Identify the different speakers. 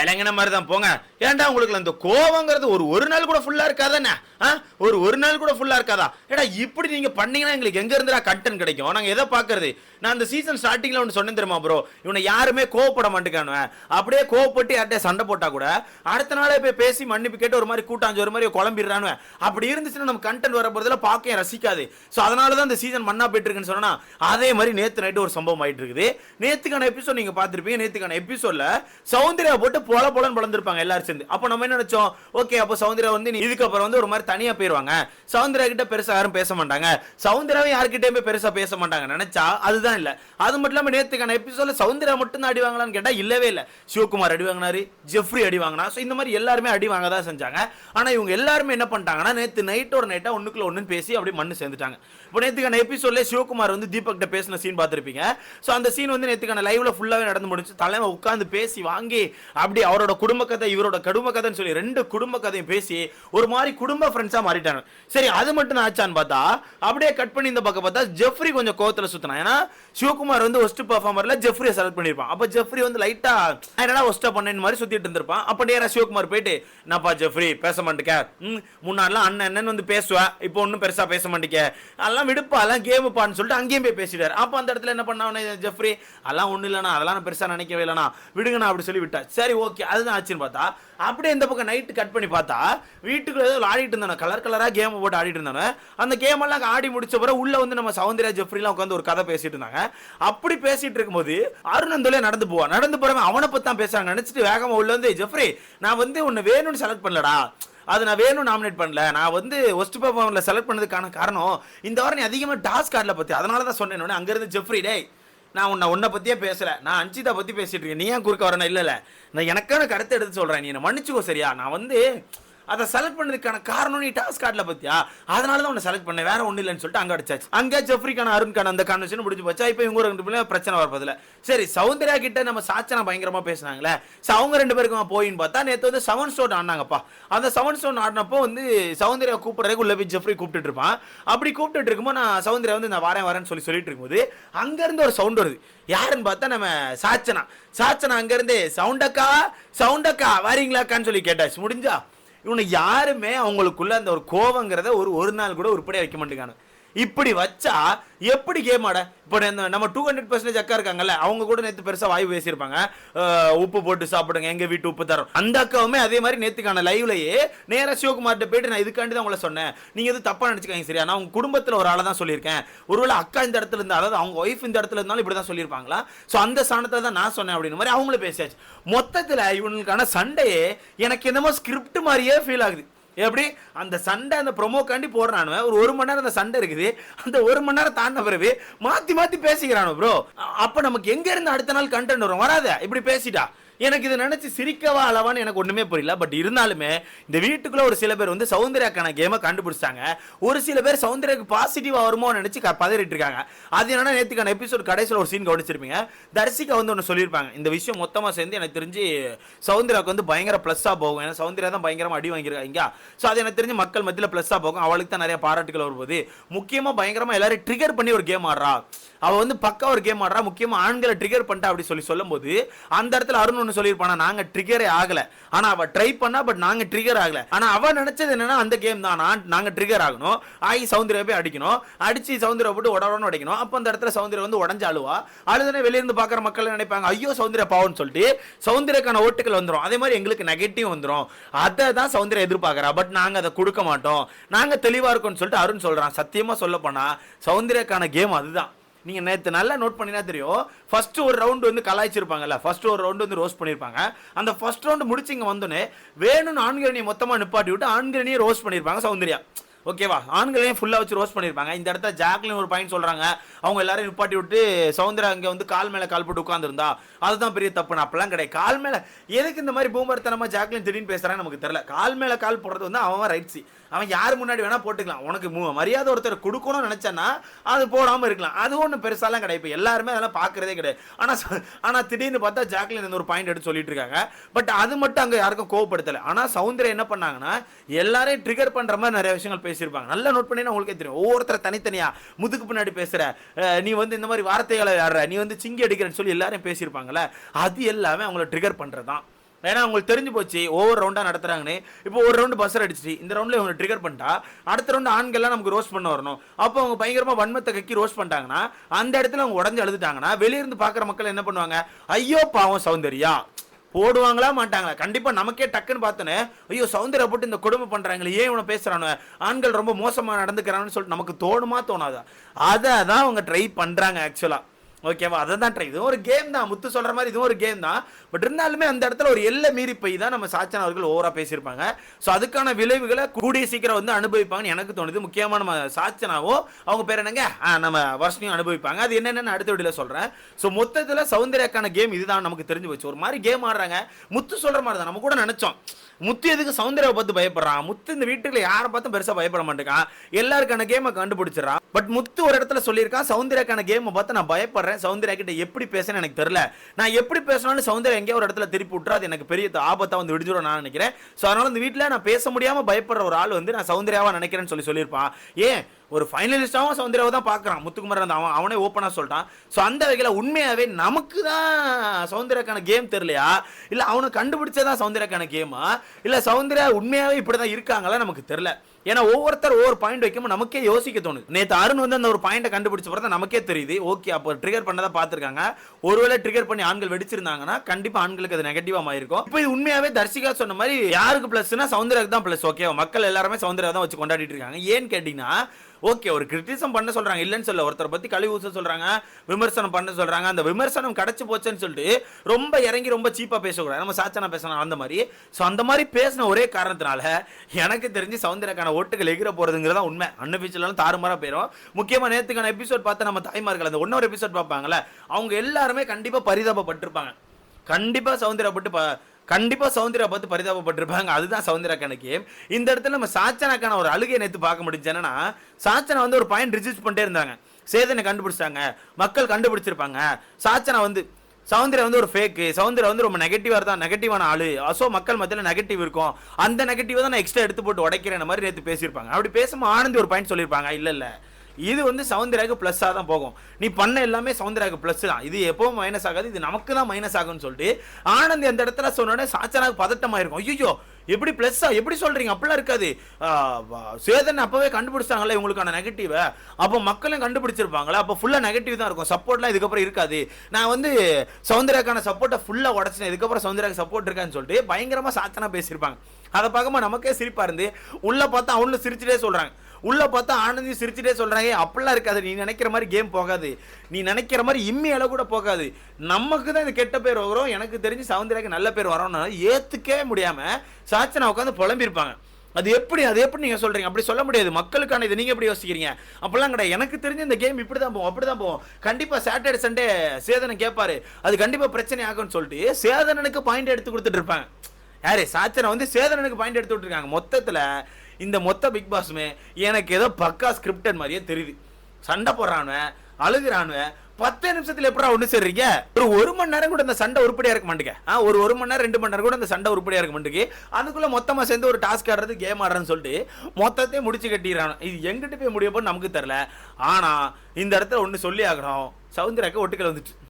Speaker 1: இலங்கின மாதிரி தான் போங்க. ஏன்டா உங்களுக்கு அந்த கோவங்கிறது ஒரு ஒரு நாள் கூட ஃபுல்லாக இருக்காதானே? ஆ? ஒரு ஒரு நாள் கூட ஃபுல்லாக இருக்காதா? ஏடா இப்படி நீங்கள் பண்ணீங்கன்னா எங்களுக்கு எங்கே இருந்தா கண்டென்ட் கிடைக்கும்? நாங்கள் எதை பார்க்கறது? நான் அந்த சீசன் ஸ்டார்டிங்கில் ஒன்று சொன்னேன் தெரியுமா ப்ரோ இவனை யாருமே கோவப்பட மாட்டேங்கானுவேன் அப்படியே கோவப்பட்டு யார்ட்டே சண்டை போட்டால் கூட அடுத்த நாளே போய் பேசி மன்னிப்பு கேட்டு ஒரு மாதிரி கூட்டாஞ்சு ஒரு மாதிரி குழம்பிடுறானுவேன் அப்படி இருந்துச்சுன்னா நம்ம கண்டென்ட் வர போகிறதுல பார்க்க ரசிக்காது. ஸோ அதனால தான் இந்த சீசன் மண்ணா போயிட்டு இருக்குன்னு சொன்னால் அதே மாதிரி நேற்று நைட்டு ஒரு சம்பவம் ஆயிட்டு இருக்குது நேற்றுக்கான எபிசோட் நீங்கள் பார்த்துருப்பீங்க நேற்றுக்கான எபிசோடில் சௌந்தர்யா போட்டு பொல பொலன்னு பழந்திருப்பாங்க எல்லாரும் சேர்ந்து. அப்போ நம்ம என்ன நினைச்சோம்? ஓகே அப்போ சவுந்தரா வந்து நீ இதுக்கப்புறம் வந்து ஒரு மாதிரி தனியா போயிருவாங்க. சவுந்தரா கிட்ட பெருசா யாரும் பேச மாட்டாங்க. சௌந்தர்யாவும் போய் பெருசா பேச மாட்டாங்க. நினைச்சா அதுதான் இல்ல. அது மட்டும் இல்லாம நேத்துக்கான எபிசோட்ல சவுந்தரா மட்டும் தான் அடி வாங்கலாம்னு கேட்டா இல்லவே இல்ல. சிவகுமார் அடி வாங்கினாரு ஜெஃப்ரி அடி வாங்கினா. ஸோ இந்த மாதிரி எல்லாருமே அடி வாங்க தான் செஞ்சாங்க. ஆனா இவங்க எல்லாருமே என்ன பண்ணிட்டாங்கன்னா நேத்து நைட்டோட நைட்டா ஒண்ணுக்குள்ள ஒன்னு பேசி அப்படியே மண்ணு சேர்ந்துட்டாங்க. இப்போ நேத்துக்கான எபிசோட்ல சிவகுமார் வந்து தீபக் கிட்ட பேசின சீன் பார்த்திருப்பீங்க. ஸோ அந்த சீன் வந்து நேத்துக்கான லைவ்ல ஃபுல்லாவே நடந்து முடிச்சு தலைமை உட்காந்து பேசி வாங்கி அப்படி அவரோட குடும்ப கதை இவரோட குடும்ப கதைன்னு சொல்லி ரெண்டு குடும்ப கதையும் பேசி ஒரு மாதிரி குடும்ப ஃப்ரெண்ட்ஸா மாறிட்டாங்க சரி அது மட்டும் ஆச்சான்னு பார்த்தா அப்படியே கட் பண்ணி இந்த பக்கம் பார்த்தா ஜெஃப்ரி கொஞ்சம் கோவத்துல சுத்தினா ஏன்னா சிவகுமார் வந்து ஒஸ்ட் பர்ஃபார்மர்ல ஜெஃப்ரியை செலக்ட் பண்ணிருப்பான் அப்ப ஜெஃப்ரி வந்து லைட்டா என்னடா ஒஸ்டா பண்ணேன்னு மாதிரி சுத்திட்டு இருந்திருப்பான். அப்ப நேரா சிவகுமார் போயிட்டு என்னப்பா ஜெஃப்ரி பேச மாட்டேக்க? முன்னாடிலாம் அண்ணன் அண்ணன் வந்து பேசுவேன் இப்போ ஒன்றும் பெருசா பேச மாட்டேங்க அதெல்லாம் விடுப்பா அதெல்லாம் கேமுப்பான்னு சொல்லிட்டு அங்கேயும் போய் பேசிட்டாரு. அப்போ அந்த இடத்துல என்ன பண்ணாவனே ஜெஃப்ரி அதெல்லாம் ஒன்றும் இல்லைண்ணா அதெல்லாம் நான் பெருசா நினைக்கவே இல்லைண்ணா விடுங்கண்ணா அப்படி சொல்லி விட்டா சரி ஓகே அதுதான் ஆச்சுன்னு பார்த்தா. அப்படியே இந்த பக்கம் நைட்டு கட் பண்ணி பார்த்தா வீட்டுக்குள்ள ஏதோ ஆடிட்டு இருந்தானே கலர் கலரா கேம் போட்டு ஆடிட்டு இருந்தானே அந்த கேம் எல்லாம் ஆடி முடிச்ச பிறகு உள்ள வந்து நம்ம சௌந்தர்யா ஜெஃப்ரிலாம் உட்காந்து ஒரு கதை பேசிட்டு இருந்தாங்க. அப்படி பேசிட்டு இருக்கும்போது அருணந்தோலே நடந்து போவான். நடந்து போறவன் அவனை பத்தி தான் பேசுறாங்க நினைச்சிட்டு வேகமா உள்ள வந்து ஜெஃப்ரி நான் வந்து உன்னை வேணும்னு செலக்ட் பண்ணலடா. அது நான் வேணும் நாமினேட் பண்ணல. நான் வந்து ஒஸ்ட் பர்ஃபார்மர்ல செலக்ட் பண்ணதுக்கான காரணம் இந்த வாரம் நீ அதிகமாக டாஸ் கார்டில் பத்தி அதனால தான் சொன்னேன் அங்கிருந்து ஜெஃப்ரி டே நான் உன்னை உன்னை பத்தியே பேசல. நான் அஞ்சிதா பத்தி பேசிட்டு இருக்கேன். நீ ஏன் குறுக்க வரணும்? இல்ல இல்ல. நான் எனக்கான கருத்தை எடுத்து சொல்றேன். நீ என்னை மன்னிச்சுக்கோ சரியா? நான் வந்து அதை செலக்ட் பண்ணதுக்கான காரணம் நீ டாஸ்க் கார்டில் பார்த்தியா அதனால தான் உன்னை செலக்ட் பண்ணேன். வேற ஒன்றும் இல்லைன்னு சொல்லிட்டு அங்கே அடிச்சாச்சு. அங்கே ஜெஃப்ரிக்கான அருண்கான அந்த கான்வர்சேஷன் முடிஞ்சு போச்சா. இப்போ இவங்க ரெண்டு பேரும் பிரச்சனை வரப்பதில்ல சரி சௌந்தர்யா கிட்ட நம்ம சாச்சனா பயங்கரமாக பேசினாங்களே. ஸோ அவங்க ரெண்டு பேருக்கும் போயின்னு பார்த்தா நேற்று வந்து செவன் ஸ்டோன் ஆடினாங்கப்பா. அந்த செவன் ஸ்டோன் ஆடினப்போ வந்து சௌந்தர்யா கூப்பிட்றதுக்கு உள்ள போய் ஜெஃப்ரி கூப்பிட்டு இருப்பான். அப்படி கூப்பிட்டு இருக்கும்போது நான் சௌந்தர்யா வந்து நான் வரேன் வரேன்னு சொல்லி சொல்லிட்டு இருக்கும்போது அங்கேருந்து ஒரு சவுண்ட் வருது. யாருன்னு பார்த்தா நம்ம சாச்சனா. சாச்சனா அங்கேருந்து சவுண்டக்கா சவுண்டக்கா வரீங்களாக்கான்னு சொல்லி கேட்டாச்சு. முடிஞ்சா? இவனை யாருமே அவங்களுக்குள்ள அந்த ஒரு கோவங்கிறத ஒரு ஒரு நாள் கூட உருப்படியாக வைக்க மாட்டேங்கானு இப்படி வச்சா எப்படி கேம் ஆட? இப்போ நம்ம டூ ஹண்ட்ரட் பர்சன்டேஜ் அக்கா இருக்காங்கல்ல அவங்க கூட நேற்று பெருசாக வாய்வு பேசியிருப்பாங்க. உப்பு போட்டு சாப்பிடுங்க எங்கள் வீட்டு உப்பு தரோம். அந்த அக்காவுமே அதே மாதிரி நேற்றுக்கான லைவ்லயே நேராக சிவகுமார்கிட்ட போயிட்டு நான் இதுக்காண்டி தான் உங்களை சொன்னேன். நீங்கள் எதுவும் தப்பாக நினச்சிக்காங்க சரியா? நான் உங்கள் குடும்பத்தில் ஒரு ஆளை தான் சொல்லியிருக்கேன். ஒருவேளை அக்கா இந்த இடத்துல இருந்தால் அதாவது அவங்க ஒய்ஃப் இந்த இடத்துல இருந்தாலும் இப்படி தான் சொல்லியிருப்பாங்களா? ஸோ அந்த சாணத்தில் தான் நான் சொன்னேன் அப்படின்னு மாதிரி அவங்களும் பேசியாச்சு. மொத்தத்தில் இவங்களுக்கான சண்டையே எனக்கு என்னமோ ஸ்கிரிப்ட் மாதிரியே ஃபீல் ஆகுது. எப்படி? அந்த சண்டை அந்த ப்ரொமோக்காண்டி போடுறானுவ. ஒரு ஒரு மணி நேரம் அந்த சண்டை இருக்குது. அந்த ஒரு மணி நேரம் தாண்ட பிறகு மாற்றி மாற்றி பேசிக்கிறானு ப்ரோ அப்போ நமக்கு எங்கேருந்து அடுத்த நாள் கண்டென்ட் வரும்? வராத. இப்படி பேசிட்டா. எனக்கு இதை நினச்சி சிரிக்கவா அளவான்னு எனக்கு ஒன்றுமே புரியல. பட் இருந்தாலுமே இந்த வீட்டுக்குள்ள ஒரு சில பேர் வந்து சௌந்தர்யாக்கான கேமை கண்டுபிடிச்சாங்க ஒரு சில பேர் சௌந்தர்யாக்கு பாசிட்டிவாக வருமோ நினச்சி க- பதறிட்டு இருக்காங்க. அது என்னன்னா நேற்றுக்கான எபிசோட் கடைசியில் ஒரு சீன் கவனிச்சிருப்பீங்க. தர்சிகா வந்து ஒன்று சொல்லியிருப்பாங்க. இந்த விஷயம் மொத்தமாக சேர்ந்து எனக்கு தெரிஞ்சு சௌந்தர்யாவுக்கு வந்து பயங்கர ப்ளஸ்ஸாக போகும். ஏன்னா சௌந்தர்யா தான் பயங்கரமாக அடி வாங்கியிருக்காங்க ஸோ அது எனக்கு தெரிஞ்சு மக்கள் மத்தியில் ப்ளஸ்ஸாக போகும். அவளுக்கு தான் நிறைய பாராட்டுகள் வரும்போது முக்கியமாக பயங்கரமாக எல்லாரும் ட்ரிகர் பண்ணி ஒரு கேம் ஆடுறா. அவள் வந்து பக்கா ஒரு கேம் ஆடுறா. முக்கியமாக ஆண்களை ட்ரிகர் பண்ணிட்டா அப்படி சொல்லி சொல்லும்போது அந்த இடத்துல அருண் ஒன்று சொல்லியிருப்பானா? நாங்க ட்ரிகரே ஆகல. ஆனா அவ ட்ரை பண்ணா பட் நாங்க ட்ரிகர் ஆகல. ஆனால் அவ நினைச்சது என்னன்னா அந்த கேம் தான். நான் நாங்க ட்ரிகர் ஆகணும். ஆகி சௌந்தர்யா போய் அடிக்கணும். அடிச்சு சௌந்தர்யா போட்டு உடனே அடிக்கணும் அப்போ அந்த இடத்துல சௌந்தர்யா வந்து உடஞ்சு அழுவா. அழுதுனே வெளியிருந்து இருந்து மக்கள் நினைப்பாங்க ஐயோ சௌந்தர்யா பாவம்னு சொல்லிட்டு சௌந்தர்யாக்கான ஓட்டுகள் வந்துடும் அதே மாதிரி எங்களுக்கு நெகட்டிவ் வந்துடும் அதை தான் சௌந்தர்யா எதிர்பார்க்குறா. பட் நாங்கள் அதை கொடுக்க மாட்டோம். நாங்க தெளிவாக இருக்கோம்னு சொல்லிட்டு அருண் சொல்கிறான் சத்தியமாக சொல்ல போனா கேம் அதுதான். நீங்க நேற்று நல்லா நோட் பண்ணினா தெரியும். ஃபர்ஸ்ட் ஒரு ரவுண்டு வந்து கலாய்ச்சிருப்பாங்கல்ல. ஃபர்ஸ்ட் ஒரு ரவுண்டு வந்து ரோஸ்ட் பண்ணியிருப்பாங்க அந்த ஃபர்ஸ்ட் ரவுண்டு முடிச்சு இங்கே வந்தோடனே வேணும்னு ஆண்கிரணியை மொத்தமாக நிப்பாட்டி விட்டு ஆண்கிரணியை ரோஸ்ட் பண்ணிருப்பாங்க சௌந்தர்யா. ஓகேவா? ஆண்களையும் ஃபுல்லாக வச்சு ரோஸ்ட் பண்ணியிருப்பாங்க இந்த இடத்த ஜாக்லின் ஒரு பாயிண்ட் சொல்கிறாங்க அவங்க எல்லாரையும் நிப்பாட்டி விட்டு சவுந்தரா அங்கே வந்து கால் மேலே கால் போட்டு உட்காந்துருந்தா அதுதான் பெரிய தப்புன்னு. அப்பெல்லாம் கிடையாது. கால் மேலே எதுக்கு இந்த மாதிரி பூமர்த்தனமா ஜாக்லின் திடீர்னு பேசுகிறான்னு நமக்கு தெரியல. கால் மேலே கால் போடுறது வந்து அவன் ரைட்ஸி அவன் யார் முன்னாடி வேணால் போட்டுக்கலாம். உனக்கு மு- மரியாதை ஒருத்தர் கொடுக்கணும்னு நினைச்சானா அது போடாமல் இருக்கலாம். அது ஒன்றும் பெருசாலாம் கிடையாது. இப்போ எல்லாருமே அதெல்லாம் பார்க்குறதே கிடையாது. ஆனால் ஆனால் திடீர்னு பார்த்தா ஜாக்லின் இந்த ஒரு பாயிண்ட் எடுத்து சொல்லிட்டு இருக்காங்க. பட் அது மட்டும் அங்கே யாருக்கும் கோவப்படுத்தலை. ஆனால் சௌந்தர்யா என்ன பண்ணாங்கன்னா எல்லாரையும் ட்ரிகர் பண்ணுற மாதிரி நிறைய விஷயங்கள் பேசியிருப்பாங்க. நல்லா நோட் பண்ணி உங்களுக்கே தெரியும். ஒவ்வொருத்தர் தனித்தனியா முதுகு பின்னாடி பேசுற நீ வந்து இந்த மாதிரி வார்த்தைகளை ஆடுற நீ வந்து சிங்கி அடிக்கிறன்னு சொல்லி எல்லாரும் பேசியிருப்பாங்கல்ல அது எல்லாமே அவங்கள ட்ரிகர் பண்றதுதான். ஏன்னா அவங்களுக்கு தெரிஞ்சு போச்சு ஒவ்வொரு ரவுண்டா நடத்துறாங்கன்னு. இப்போ ஒரு ரவுண்டு பஸ்ஸர் அடிச்சு இந்த ரவுண்ட்ல இவங்க ட்ரிகர் பண்ணிட்டா அடுத்த ரவுண்டு ஆண்கள்லாம் நமக்கு ரோஸ்ட் பண்ண வரணும். அப்போ அவங்க பயங்கரமாக வன்மத்தை கக்கி ரோஸ்ட் பண்ணிட்டாங்கன்னா அந்த இடத்துல அவங்க உடஞ்சு அழுதுட்டாங்கன்னா வெளியிருந்து பார்க்குற மக்கள் என்ன பண்ணுவாங்க? ஐயோ பாவம் சௌந்தர்யா. போடுவாங்களா மாட்டாங்களா? கண்டிப்பா நமக்கே டக்குன்னு பார்த்தோன்னே ஐயோ சௌந்தர்யா போட்டு இந்த கொடுமை பண்றாங்களே ஏன் இவனை பேசுறானு ஆண்கள் ரொம்ப மோசமா நடந்துக்கிறான்னு சொல்லிட்டு நமக்கு தோணுமா தோணாதா? அதை தான் அவங்க ட்ரை பண்றாங்க ஆக்சுவலா ஓகேவா? அதை தான் ட்ரை இதுவும் ஒரு கேம் தான். முத்து சொல்கிற மாதிரி இதுவும் ஒரு கேம் தான். பட் இருந்தாலுமே அந்த இடத்துல ஒரு எல்லை மீறி போய் தான் நம்ம சாச்சன் அவர்கள் ஓவராக பேசியிருப்பாங்க. ஸோ அதுக்கான விளைவுகளை கூடிய சீக்கிரம் வந்து அனுபவிப்பாங்கன்னு எனக்கு தோணுது. முக்கியமான நம்ம சாச்சனாவோ அவங்க பேர் என்னங்க? ஆ, நம்ம வருஷனையும் அனுபவிப்பாங்க. அது என்னென்னு அடுத்த வீடியோல சொல்கிறேன் ஸோ மொத்தத்தில் சௌந்தர்யாக்கான கேம் இதுதான் நமக்கு தெரிஞ்சு போச்சு. ஒரு மாதிரி கேம் ஆடுறாங்க. முத்து சொல்கிற மாதிரி தான். நம்ம கூட நினச்சோம். முத்து எதுக்கு சௌந்தர்யாவை பார்த்து பயப்படுறான்? முத்து இந்த வீட்டுக்குள்ள யாரை பார்த்தும் பெருசாக பயப்பட மாட்டேங்கான். எல்லாருக்கான கேமை கண்டுபிடிச்சிடறான். பட் முத்து ஒரு இடத்துல சொல்லியிருக்கான் சௌந்தர்யாக்கான கேமை பார்த்து நான் பயப்படுறேன். சௌந்தர்யா கிட்ட எப்படி பேசணும்னு எனக்கு தெரியல. நான் எப்படி பேசினாலும் சௌந்தர்யா எங்கேயோ ஒரு இடத்துல திருப்பி விட்டுறா அது எனக்கு பெரிய ஆபத்தாக வந்து விடுஞ்சிடும் நான் நினைக்கிறேன். ஸோ அதனால இந்த வீட்டில் நான் பேச முடியாமல் பயப்படுற ஒரு ஆள் வந்து நான் சௌந்தர்யாவாக நினைக்கிறேன்னு சொல்லி சொல்லியிருப்பான். ஏன்? ஒரு ஃபைனலிஸ்டாகவும் சௌந்தர்யாவை தான் பார்க்குறான். முத்துக்குமரன் அந்த அவன் அவனே ஓப்பனாக சொல்லிட்டான் ஸோ அந்த வகையில் உண்மையாகவே நமக்கு தான் சௌந்தர்யாக்கான கேம் தெரியலையா? இல்லை அவனை கண்டுபிடிச்சதான் சௌந்தர்யாக்கான கேமா இல்லை சௌந்தர்யா உண்மையாகவே இப்படி தான் இருக்காங்களா நமக்கு தெரில ஏன்னா ஒவ்வொருத்தர் ஒவ்வொரு பாயிண்ட் வைக்கும்போது நமக்கே யோசிக்க தோணுது. நேற்று அருண் வந்து அந்த ஒரு பாயிண்ட்டை கண்டுபிடிச்ச பிறகு நமக்கே தெரியுது. ஓகே அப்போ ட்ரிகர் பண்ணதை பார்த்துருக்காங்க. ஒருவேளை ட்ரிகர் பண்ணி ஆண்கள் வெடிச்சிருந்தாங்கன்னா கண்டிப்பாக ஆண்களுக்கு அது நெகட்டிவாக ஆயிருக்கும் இப்போ இது உண்மையாகவே தர்ஷிகா சொன்ன மாதிரி யாருக்கு ப்ளஸ்னா சௌந்தர்யாக்கு தான் ப்ளஸ் ஓகே மக்கள் எல்லாருமே சௌந்தர்யா தான் வச்சு கொண்டாடிட்டு இருக்காங்க. ஏன்னு கேட்டிங்கன்னா ஓகே ஒரு கிரிட்டிசம் பண்ண சொல்றாங்க. இல்லைன்னு சொல்ல ஒருத்தரை பத்தி கழிவு ஊச சொல்றாங்க விமர்சனம் பண்ண சொல்றாங்க. அந்த விமர்சனம் கிடைச்சு போச்சுன்னு சொல்லிட்டு ரொம்ப இறங்கி ரொம்ப சீப்பா பேசக்கூடாது. நம்ம சாச்சனா பேசணும் அந்த மாதிரி. ஸோ அந்த மாதிரி பேசின ஒரே காரணத்தினால எனக்கு தெரிஞ்சு சவுந்தரக்கான ஓட்டுகள் எகிற போறதுங்கிறதா உண்மை. அன்னபிச்சலாம் தாறுமாறா போயிடும் முக்கியமா நேத்துக்கான எபிசோட் பார்த்து நம்ம தாய்மார்கள் அந்த ஒன்னொரு எபிசோட் பார்ப்பாங்கல்ல அவங்க எல்லாருமே கண்டிப்பா பரிதாபப்பட்டிருப்பாங்க. கண்டிப்பா சவுந்தரப்பட்டு ப கண்டிப்பாக சௌந்தர்யா பார்த்து பரிதாபப்பட்டிருப்பாங்க. அதுதான் சௌந்தர்யா கணக்கு. இந்த இடத்துல நம்ம சாச்சனாக்கான ஒரு அழுகை நேற்று பார்க்க முடிஞ்சு என்னன்னா சாச்சனா வந்து ஒரு பாயிண்ட் ரிஜிஸ்ட் பண்ணிட்டே இருந்தாங்க. சேதனை கண்டுபிடிச்சிட்டாங்க. மக்கள் கண்டுபிடிச்சிருப்பாங்க. சாச்சனா வந்து சௌந்தர்யா வந்து ஒரு ஃபேக்கு சௌந்தர்யா வந்து ரொம்ப நெகட்டிவாக இருந்தால் நெகட்டிவான ஆளு. அசோ மக்கள் மத்தியில் நெகட்டிவ் இருக்கும். அந்த நெகட்டிவ் தான் நான் எக்ஸ்ட்ரா எடுத்து போட்டு உடைக்கிறேன் மாதிரி நேற்று பேசியிருப்பாங்க. அப்படி பேசும்போது ஆனந்தி ஒரு பாயிண்ட் சொல்லியிருப்பாங்க. இல்லை இல்லை. இது வந்து சௌந்தர்யாவுக்கு ப்ளஸ்ஸாக தான் போகும். நீ பண்ண எல்லாமே சௌந்தர்யாவுக்கு ப்ளஸ் தான். இது எப்பவும் மைனஸ் ஆகாது இது நமக்கு தான் மைனஸ் ஆகும்னு சொல்லிட்டு ஆனந்த் அந்த இடத்துல சொன்னோடனே சாச்சனாவுக்கு பதட்டமாயிருக்கும். ஐயோ எப்படி ப்ளஸ்ஸா எப்படி சொல்றீங்க? அப்படிலாம் இருக்காது. சேதன் அப்பவே கண்டுபிடிச்சாங்களே உங்களுக்கான நெகட்டிவை அப்போ மக்களும் கண்டுபிடிச்சிருப்பாங்களா? அப்போ ஃபுல்லாக நெகட்டிவ் தான் இருக்கும். சப்போர்ட்லாம் இதுக்கப்புறம் இருக்காது. நான் வந்து சவுந்தராக்கான சப்போர்ட்டை ஃபுல்லாக உடச்சினேன் இதுக்கப்புறம் சவுந்தராக்கு சப்போர்ட் இருக்கான்னு சொல்லிட்டு பயங்கரமாக சாச்சனா பேசியிருப்பாங்க. அதை பார்க்கும்போது நமக்கே சிரிப்பாக இருந்து உள்ளே பார்த்தா அவங்களும் சிரிச்சுட்டே சொல்கிறாங்க உள்ள பார்த்தா ஆனந்தி சிரிச்சுட்டே சொல்றாங்க அப்படிலாம் இருக்காது. நீ நினைக்கிற மாதிரி கேம் போகாது. நீ நினைக்கிற மாதிரி இம்மி அளவு கூட போகாது. நமக்கு தான் இது கெட்ட பேர் வரும். எனக்கு தெரிஞ்சு சவுந்தராக்கு நல்ல பேர் வரும்னு ஏத்துக்கவே முடியாம சாச்சனா உட்காந்து புலம்பிருப்பாங்க அது எப்படி அது எப்படி நீங்க சொல்றீங்க? அப்படி சொல்ல முடியாது. மக்களுக்கான இது நீங்க எப்படி யோசிக்கிறீங்க? அப்பெல்லாம் கிடையாது. எனக்கு தெரிஞ்சு இந்த கேம் இப்படி தான் போகும் அப்படி தான் போகும். கண்டிப்பா சாட்டர்டே சண்டே சேதனை கேட்பாரு. அது கண்டிப்பா பிரச்சனை ஆகும்னு சொல்லிட்டு சேதனனுக்கு பாயிண்ட் எடுத்து கொடுத்துட்டு இருப்பாங்க. யாரு? சாச்சனை வந்து சேதனனுக்கு பாயிண்ட் எடுத்து விட்டுருக்காங்க. மொத்தத்துல இந்த மொத்த பிக் பாஸுமே எனக்கு ஏதோ பக்கா ஸ்கிரிப்டட் மாதிரியே தெரியுது. சண்டை போடுறானுவன் அழுகுறானுவன் பத்து நிமிஷத்துல எப்படா ஒன்று சேர்றீங்க? ஒரு ஒரு மணி நேரம் கூட இந்த சண்டை உருப்படியா இருக்க மாட்டேங்க. ஆ ஒரு ஒரு மணி நேரம் ரெண்டு மணி நேரம் கூட இந்த சண்டை உருப்படியா இருக்க மாட்டேங்குது அதுக்குள்ள மொத்தமா சேர்ந்து ஒரு டாஸ்க் ஆடுறது கேம் ஆடுறேன்னு சொல்லிட்டு மொத்தத்தையும் முடிச்சு கட்டிடுறாங்க இது எங்கிட்ட போய் முடிய போன்னு நமக்கு தெரில ஆனா இந்த இடத்துல ஒன்று சொல்லி ஆகணும். சவுந்தராக்கு ஒட்டுக்கள் வந்துட்டு